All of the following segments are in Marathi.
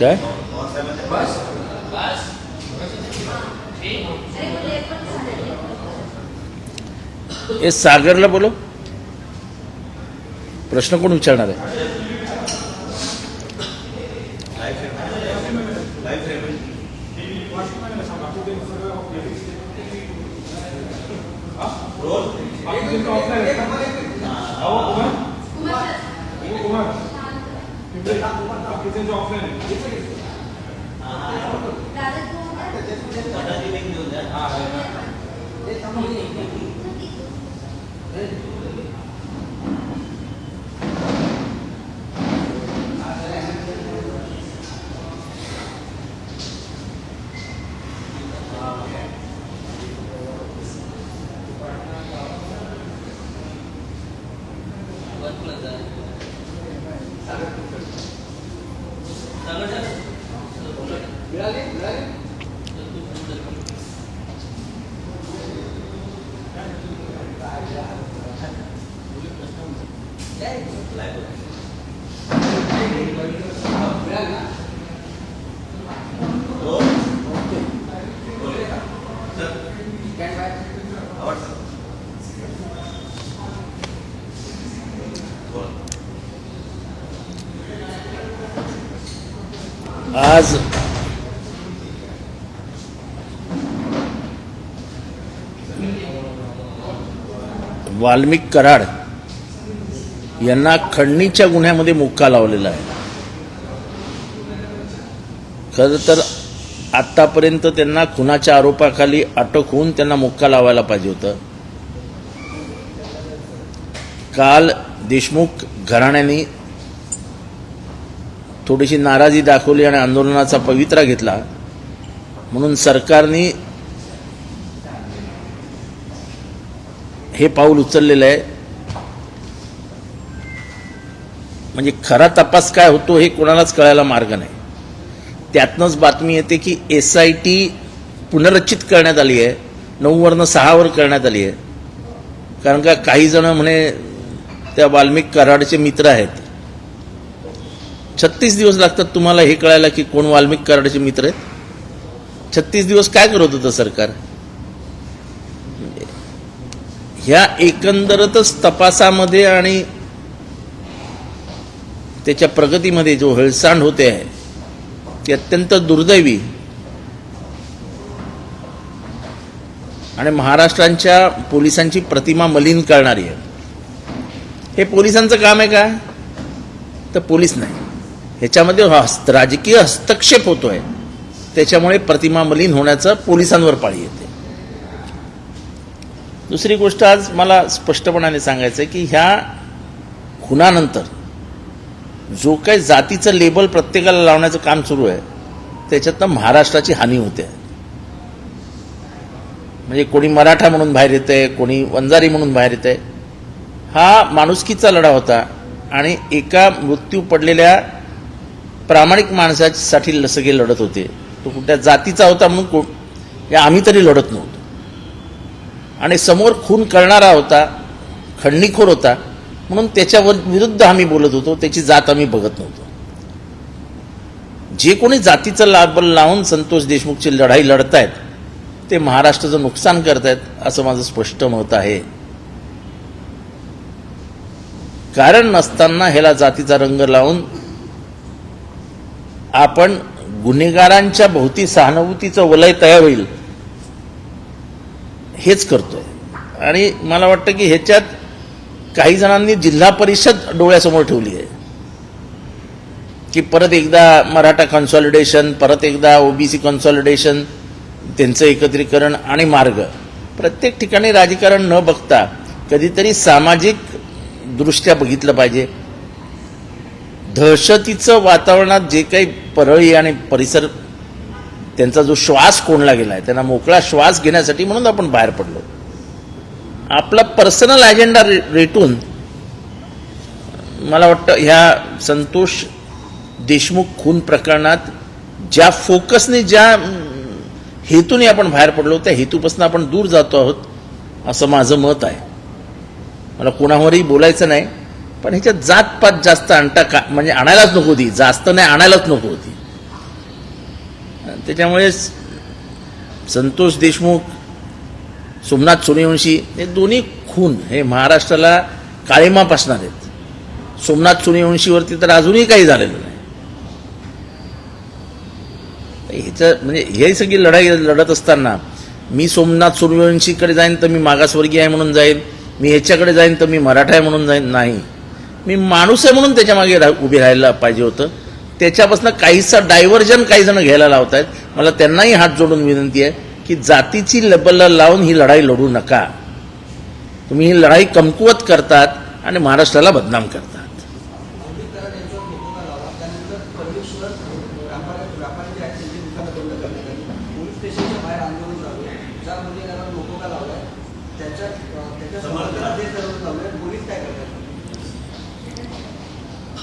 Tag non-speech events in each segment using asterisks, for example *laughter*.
काय? ए सागरला बोलो प्रश्न कोण विचारणार आहे? ఇది ఆఫ్లైన్ दादा तू आता जस्ट जस्ट दादा जी नाही घेऊन जा हा आज वाल्मिक कराड यांना खंडणीच्या गुन्ह्यामध्ये मुक्का लावलेला आहे. खरं तर आत्तापर्यंत त्यांना खुनाच्या आरोपाखाली अटक होऊन त्यांना मुक्का लावायला पाहिजे होतं. काल देशमुख घराण्याने थोडीशी नाराजी दाखवली आणि आंदोलनाचा पवित्रा घेतला. म्हणून सरकारने हे पाऊल उचललेलं आहे. म्हणजे खरा तपास काय होतो हे कोणालाच कळायला मार्ग नाही. त्यातनंच बातमी येते की एस आय टी पुनर्रचित करण्यात आली आहे. नऊवरनं सहावर करण्यात आली आहे. कारण का काही जण म्हणे त्या वाल्मिक कराडचे मित्र आहेत. छत्तीस दिवस लागतात तुम्हाला हे कळायला की कोण वाल्मिक कराडचे मित्र आहेत? छत्तीस दिवस काय करत होतं सरकार? ह्या एकंदरतच तपासामध्ये आणि त्याच्या प्रगतीमध्ये जो हळसांड होते आहे ती अत्यंत दुर्दैवी. आणि महाराष्ट्रांच्या पोलिसांची प्रतिमा मलिन करणारी आहे. हे पोलिसांचं काम आहे का? तर पोलीस नाही. ह्याच्यामध्ये हस्त राजकीय हस्तक्षेप होतोय. त्याच्यामुळे प्रतिमा मलिन होण्याचं पोलिसांवर पाळी येते. दुसरी गोष्ट आज मला स्पष्टपणाने सांगायचं आहे की ह्या खुनानंतर जो काही जातीचं लेबल प्रत्येकाला लावण्याचं काम सुरू आहे त्याच्यातनं महाराष्ट्राची हानी होते. म्हणजे कोणी मराठा म्हणून बाहेर येतंय कोणी वंजारी म्हणून बाहेर येतंय. हा माणुसकीचा लढा होता आणि एका मृत्यू पडलेल्या प्रामाणिक माणसासाठी सगळे लढत होते. तो कुठल्या जातीचा होता म्हणून कोण? या आम्ही तरी लढत नव्हतो. आणि समोर खून करणारा होता खंडणीखोर होता म्हणून त्याच्यावर विरुद्ध आम्ही बोलत होतो त्याची जात आम्ही बघत नव्हतो. जे कोणी जातीचं लाबल लावून संतोष देशमुखची लढाई लढतायत ते महाराष्ट्राचं नुकसान करतायत असं माझं स्पष्ट मत आहे. कारण नसताना ह्याला जातीचा रंग लावून आपण गुन्हेगारांच्या भोवती सहानुभूतीचं वलय तयार होईल. हेच करतोय. आणि मला वाटतं की ह्याच्यात काही जणांनी जिल्हा परिषद डोळ्यासमोर ठेवली आहे. की परत एकदा मराठा कन्सॉलिडेशन परत एकदा ओबीसी कन्सॉलिडेशन त्यांचं एकत्रीकरण आणि मार्ग. प्रत्येक ठिकाणी राजकारण न बघता कधीतरी सामाजिक दृष्ट्या बघितलं पाहिजे. दहशतीचं वातावरणात जे काही परळी आणि परिसर त्यांचा जो श्वास कोणला गेला आहे त्यांना मोकळा श्वास घेण्यासाठी म्हणून आपण बाहेर पडलो. आपला पर्सनल अजेंडा रे रेटून मला वाटतं ह्या संतोष देशमुख खून प्रकरणात ज्या फोकसने ज्या हेतूने आपण बाहेर पडलो त्या हेतूपासून आपण दूर जातो आहोत असं माझं मत आहे. मला कोणावरही बोलायचं नाही. पण ह्याच्यात जातपात जास्त आणता का? म्हणजे आणायलाच नको होती जास्त नाही आणायलाच नको होती त्याच्यामुळे संतोष देशमुख सोमनाथ सूर्यवंशी हे दोन्ही खून हे महाराष्ट्राला काळीमा पासणार आहेत. सोमनाथ सूर्यवंशीवरती तर अजूनही काही झालेलं नाही. ह्याचं म्हणजे हे सगळी लढाई लढत असताना मी सोमनाथ सूर्यवंशीकडे जाईन तर मी मागासवर्गीय आहे म्हणून जाईन. मी ह्याच्याकडे जाईन तर मी मराठा आहे म्हणून जाईन. नाही. मी माणूस आहे म्हणून त्याच्यामागे रा उभे राहायला पाहिजे होतं. त्याच्यापासून काहीसा डायव्हर्जन काही जण घ्यायला लावत आहेत मला त्यांनाही हात जोडून विनंती आहे की जातीची लेबलला लावून ही लढाई लढू नका. तुम्ही ही लढाई कमकुवत करतात आणि महाराष्ट्राला बदनाम करतात. पोलीस त्याच्या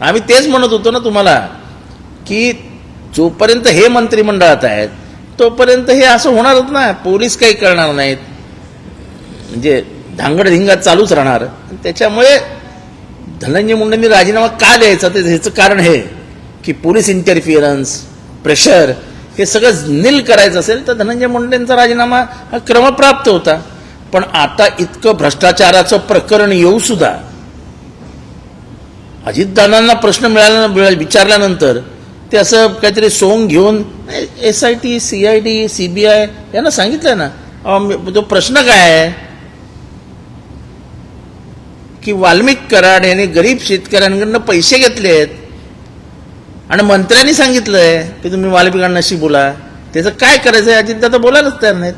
आम्ही तेच म्हणत होतो ना तुम्हाला की जोपर्यंत हे मंत्रिमंडळात आहेत तोपर्यंत हे असं होणारच ना. पोलीस काही करणार नाहीत. म्हणजे धांगडधिंगा चालूच राहणार. त्याच्यामुळे धनंजय मुंडेंनी राजीनामा का द्यायचा? ते ह्याचं कारण हे की पोलीस इंटरफिअरन्स प्रेशर हे सगळं नील करायचं असेल तर धनंजय मुंडेंचा राजीनामा हा क्रमप्राप्त होता. पण आता इतकं भ्रष्टाचाराचं प्रकरण येऊ सुद्धा अजितदादांना प्रश्न मिळाल्या विचारल्यानंतर ते असं काहीतरी सोंग घेऊन S I T C I D C B I यांना सांगितलं ना तो प्रश्न काय आहे? की वाल्मिक कराड यांनी गरीब शेतकऱ्यांकडनं पैसे घेतले आहेत आणि मंत्र्यांनी सांगितलंय की तुम्ही वाल्मिकांनाशी बोला. त्याचं काय करायचं आहे अजितदादा बोलायलाच तयार नाहीत.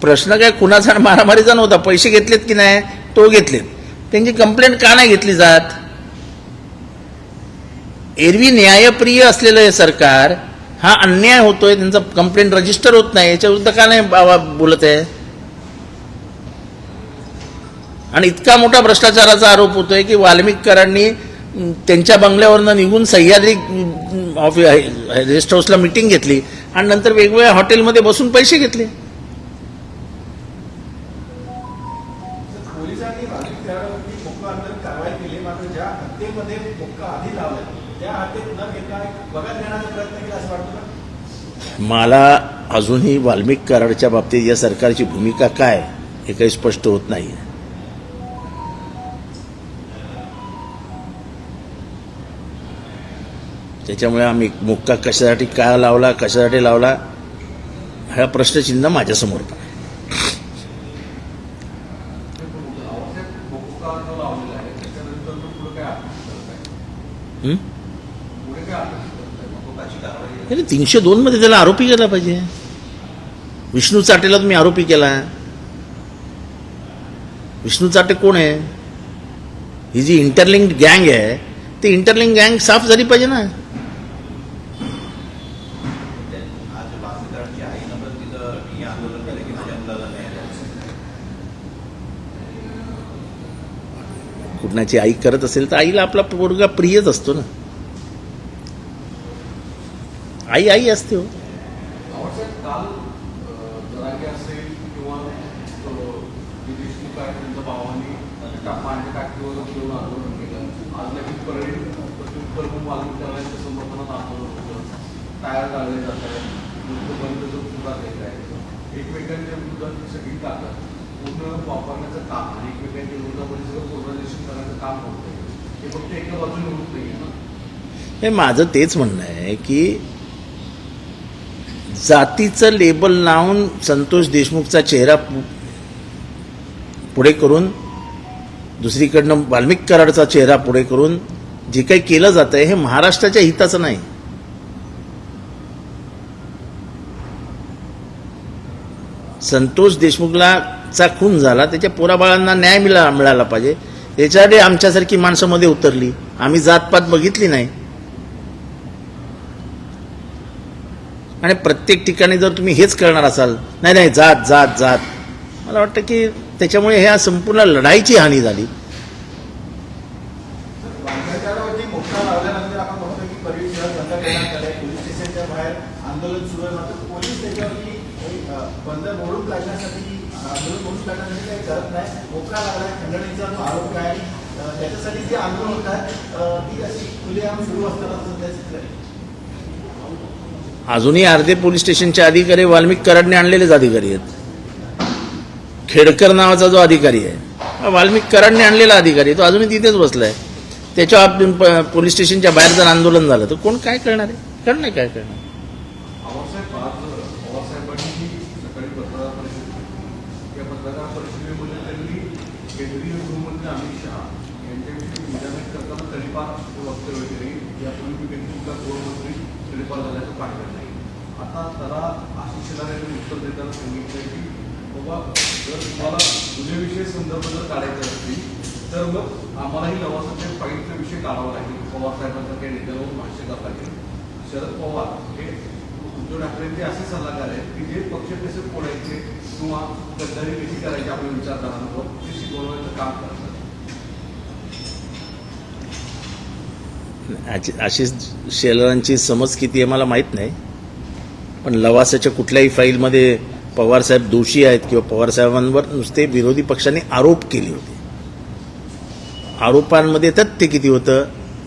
प्रश्न काय कुणाचा आणि मारामारीचा नव्हता पैसे घेतलेत की नाही? तो घेतलेत. त्यांची कंप्लेंट का नाही घेतली जात? एरवी न्यायप्रिय असलेलं हे सरकार हा अन्याय होतोय त्यांचा कंप्लेंट रजिस्टर होत नाही याच्या विरुद्ध का नाही बाबा बोलत आहे? आणि इतका मोठा भ्रष्टाचाराचा आरोप होतोय की वाल्मिकरांनी त्यांच्या बंगल्यावरनं निघून सह्याद्री ऑफिस गेस्ट हाऊसला मिटिंग घेतली आणि नंतर वेगवेगळ्या हॉटेलमध्ये बसून पैसे घेतले. पोलिसांनी वाल्मिक करारावरती मोक्का अंतर्गत कारवाई केली. मात्र ज्या हत्येमध्ये मुक्का आधी लावला त्या हत्येत न घेता बघा देण्याचा प्रयत्न केला असं वाटतं मला अजूनही वाल्मिक कराडच्या बाबतीत या सरकारची भूमिका काय हे काही स्पष्ट होत नाही. त्याच्यामुळे आम्ही मुक्का कशासाठी का लावला कशासाठी लावला हा प्रश्नचिन्ह माझ्यासमोर पण आहे. मोक्का त्याच्यानंतर तो पुढे काय हं? पुढे काय कारवाई अरे तीनशे दोन मध्ये त्याला आरोपी केला पाहिजे. विष्णू चाटेला तुम्ही आरोपी केला. विष्णू चाटे कोण आहे? ही जी इंटरलिंक्ड गँग आहे ती इंटरलिंक गँग साफ झाली पाहिजे ना आज बांधकारांची आई नंबर तिथं मी आंदोलन केलं की माझ्या मुलाला न्याय द्यावा. त्याची आई करत असेल तर आईला आपला पोरगा प्रियच असतो ना. आई आई असते हो. असेल किंवा होतं. टायर एकमेकांच्या विरोधात सगळी ताकद. पूर्ण वापरण्याचं काम आणि एकमेकांच्या विरोधामध्ये सगळं पोलरायझेशन करण्याचं काम होतं हे फक्त एका बाजूने होत नाही ना? हे माझं तेच म्हणणं आहे की जातीचं लेबल लावून संतोष देशमुखचा चेहरा पुढे करून दुसरीकडनं वाल्मिक कराडचा चेहरा पुढे करून जे काही केलं जात आहे हे महाराष्ट्राच्या हिताचं नाही. संतोष देशमुखला चा खून झाला त्याच्या पोराबाळांना न्याय मिळा मिळाला पाहिजे. याच्यासाठी आमच्यासारखी माणसं मध्ये उतरली. आम्ही जातपात बघितली नाही. आणि प्रत्येक ठिकाणी जर तुम्ही हेच करणार असाल नाही नाही जात जात जात. मला वाटतं की त्याच्यामुळे ह्या संपूर्ण लढाईची हानी झाली बांधकामावरती मोठा लावल्यानंतर आपण बघतो की परिसर शहर बंद करण्यात आले पोलीस स्टेशनच्या बाहेर आंदोलन सुरू आहे मात्र पोलीस त्याच्यावरती काही, अ, बंद मोडून काढण्यासाठी आंदोलन मोडून काढण्यासाठी काही करत नाही मोकळा लागलाय खंडणीचा जो आरोप आहे अ, त्याच्यासाठी जे आंदोलन होत आहे अ, ती अशी खुलेआम सुरू असताना सध्या चित्र आहे अजूनही अर्धे पोलीस स्टेशनचे अधिकारी वाल्मिक कराडने आणलेलेच अधिकारी आहेत. खेडकर नावाचा जो अधिकारी आहे वाल्मिक कराडने आणलेला अधिकारी तो अजूनही तिथेच बसलाय. त्याच्या प- पोलीस स्टेशनच्या बाहेर जर आंदोलन झालं तर कोण काय करणार आहे? करणार काय करणार पवारसाहेब आज पवारसाहेबांनी सकाळी पत्रकार परिषद घेतली. या पत्रकार परिषदेमध्ये त्यांनी केंद्रीय गृहमंत्री अमित शहा यांच्याविषयी विधानसभेत करताना तडीपार हे वक्तव्य केले यापूर्वी मी कधी तुमचा गृहमंत्री तडीपार झाल्याचं पाहिलं नाही आता त्याला आशिष उत्तर देताना सांगितलं की बाबा जर तुम्हाला जुने विषय संदर्भ जर काढायचे असतील तर मग आम्हालाही लवासाच्या फाईटचा विषय काढावा लागेल. पवार काही नेत्यावर भाष्य करावं लागेल शरद पवार हे उद्धव ठाकरेंचे असे सल्लागार आहेत की जे पक्ष कसे फोडायचे किंवा गद्दारी कशी करायची आपल्या विचारधारांवर ते शिकवण्याचं काम करतात. आशिष शेलारांची समज किती आहे मला माहीत नाही. पण लवासाच्या कुठल्याही फाईलमध्ये पवारसाहेब दोषी आहेत किंवा पवारसाहेबांवर नुसते विरोधी पक्षांनी आरोप केले होते. आरोपांमध्ये तथ्य किती होतं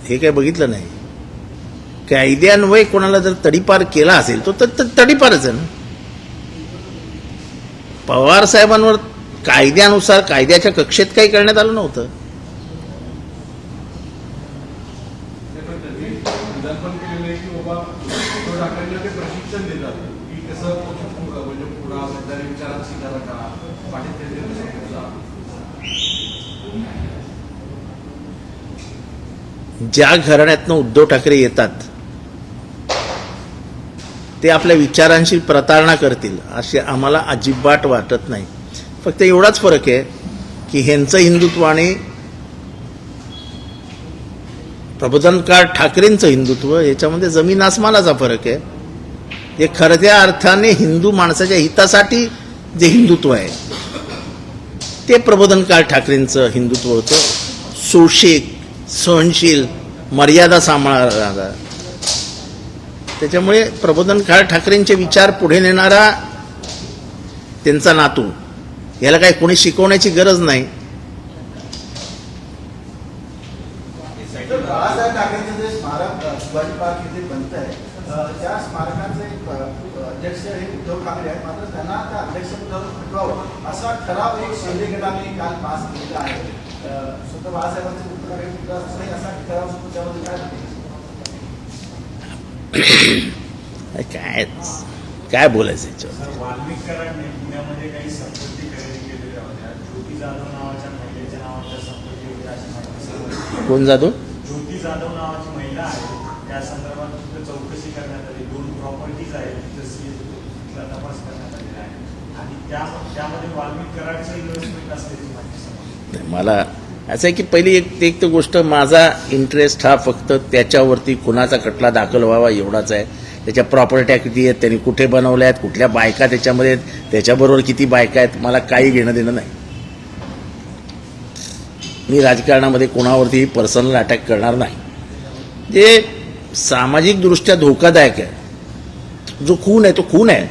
हे काय बघितलं नाही. कायद्यान्वये कोणाला जर तडीपार केला असेल तो तर तडीपारच आहे ना. पवार साहेबांवर कायद्यानुसार कायद्याच्या कक्षेत काही करण्यात आलं नव्हतं ते पण त्यांनी विधान पण केलेलं आहे की बाबा उद्धव ठाकरेंना ते प्रशिक्षण देतात की कसं पक्ष पुढं म्हणजे पुढा गद्दारी विचारात स्वीकारा का पाटील त्यांचे कसं पुढचा ज्या घराण्यातनं उद्धव ठाकरे येतात ते आपल्या विचारांशी प्रतारणा करतील असे आम्हाला अजिबात वाटत नाही. फक्त एवढाच फरक आहे की ह्यांचं हिंदुत्व आणि प्रबोधनकार ठाकरेंचं हिंदुत्व याच्यामध्ये जमीन आसमानाचा फरक आहे. हे खऱ्या अर्थाने हिंदू माणसाच्या हितासाठी जे हिंदुत्व आहे ते प्रबोधनकार ठाकरेंचं हिंदुत्व होतं. सोशिक सहनशील मर्यादा सांभाळणारा त्याच्यामुळे प्रबोधन काळ ठाकरेंचे विचार पुढे नेणारा त्यांचा नातू. याला काही कोणी शिकवण्याची गरज नाही. असा ठराव एक शिंदे गटाने काल पास केलेला आहे. काय? *coughs* काय काय बोलायचं याच्यावर? जाधव. कोण जातो ज्योती जाधव नावाची महिला आहे. त्या संदर्भात तिथं चौकशी करण्यात आली. दोन प्रॉपर्टीज आहेत तिथं तपास करण्यात आलेला आहे. आणि त्या त्यामध्ये वाल्मिक कराडचं इन्व्हेस्टमेंट असल्याची माहिती मला असं आहे की पहिली एक एक तर गोष्ट माझा इंटरेस्ट हा फक्त त्याच्यावरती कुणाचा खटला दाखल व्हावा एवढाच आहे. त्याच्या प्रॉपर्ट्या किती आहेत त्यांनी कुठे बनवल्या आहेत कुठल्या बायका त्याच्यामध्ये आहेत त्याच्याबरोबर किती बायका आहेत मला काही घेणं देणं नाही. मी राजकारणामध्ये कोणावरती पर्सनल अटॅक करणार नाही. जे सामाजिकदृष्ट्या धोकादायक आहे जो खून आहे तो खून आहे.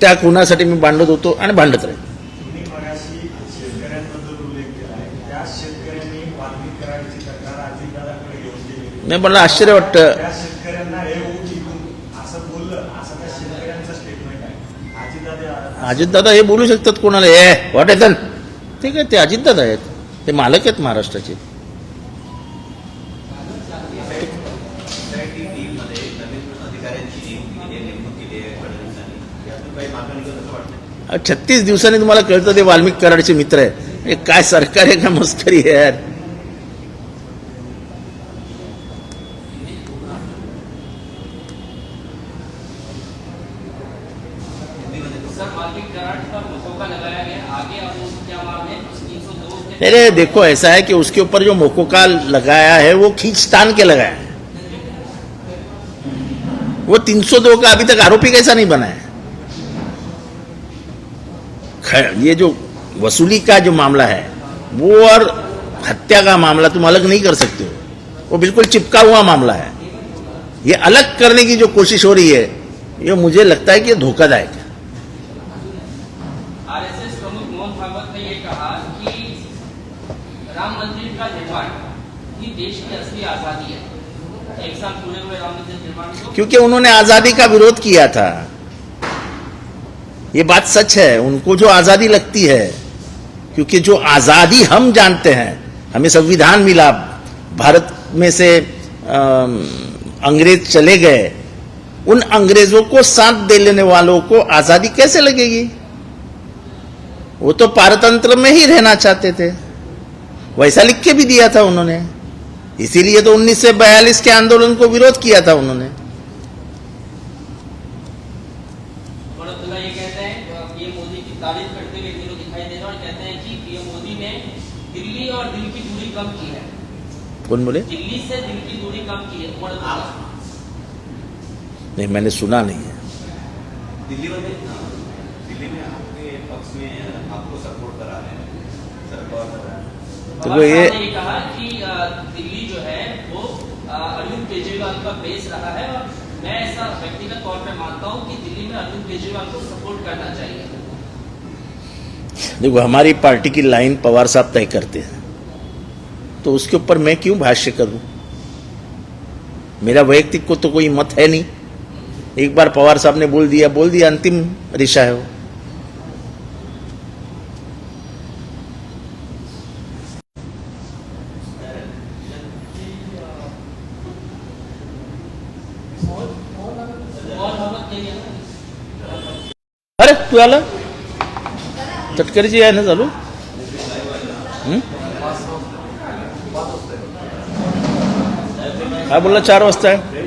त्या खुनासाठी मी भांडत होतो आणि भांडत राहील तुम्ही मगाशी शेतकऱ्यांबद्दल उल्लेख केला आहे त्या शेतकऱ्यांनी वाल्मिक कराडची तक्रार अजितदादाकडे घेऊन गेली नाही मला आश्चर्य वाटतं हे अजितदादा हे बोलू शकतात कोणाला? ए व्हॉट एथन ठीक आहे ते अजितदादा आहेत. ते मालक आहेत महाराष्ट्राचे. छत्तीस दिवसांनी तुम्हाला कळतं ते वाल्मिक कराडचे मित्र आहे हे काय सरकार आहे का मस्करी आहे यार. नहीं, देखो ऐसा है कि उसके ऊपर जो मोकोका लगाया है वो खींच खींचतान के लगाया है। वो 302 का अभी तक आरोपी कैसा नहीं बना है? ये जो वसूली का जो मामला है वो और हत्या का मामला तुम अलग नहीं कर सकते हो। वो बिल्कुल चिपका हुआ मामला है। ये अलग करने की जो कोशिश हो रही है ये मुझे लगता है कि धोखादायक है आरएसएस प्रमुख मोहन भागवत ने ये कहा कि राम मंदिर का निर्माण ही क्योंकि उन्होंने आज़ादी का विरोध किया था। ये बात सच है उनको जो आज़ादी लगती है क्योंकि जो आज़ादी हम जानते हैं हमें संविधान मिला भारत में से अम, अंग्रेज़ चले गए उन अंग्रेज़ों को साथ दे लेने वालों को आज़ादी कैसे लगेगी? वो तो पारतंत्र में ही रहना चाहते थे। वैसा लिख के भी दिया था उन्होंने। इसीलिए तो 1942 के आंदोलन को विरोध किया था उन्होंने। और अब्दुल्ला ये कहते हैं पीएम मोदी की तारीफ करते हुए एक दिखाई दे रहे हैं और कहते हैं कि पीएम मोदी ने दिल्ली और दिल की दूरी कम की है। कौन बोले? दिल्ली से दिल की दूरी कम की है उमर अब्दुल्ला नहीं मैंने सुना नहीं है। दिल्लीमध्ये दिल्ली में आपके पक्ष में आपको सपोर्ट करा रहे हैं सरकार तो वो ये- कहा कि दिल्ली जो है वो अरविंद केजरीवाल का बेस रहा है और मैं ऐसा व्यक्तिगत तौर पे मानता हूँ कि दिल्ली में अरविंद केजरीवाल को सपोर्ट करना चाहिए। देखो हमारी पार्टी की लाइन पवार साहब तय करते हैं। तो उसके ऊपर मैं क्यों भाष्य करूँ? मेरा वैयक्तिक को तो कोई मत है नहीं। एक बार पवार साहब ने बोल दिया बोल दिया अंतिम रिशा है वो। तू आला? तटकरीची आहे ना चालू? काय हा बोलला? चार वाजता आहे.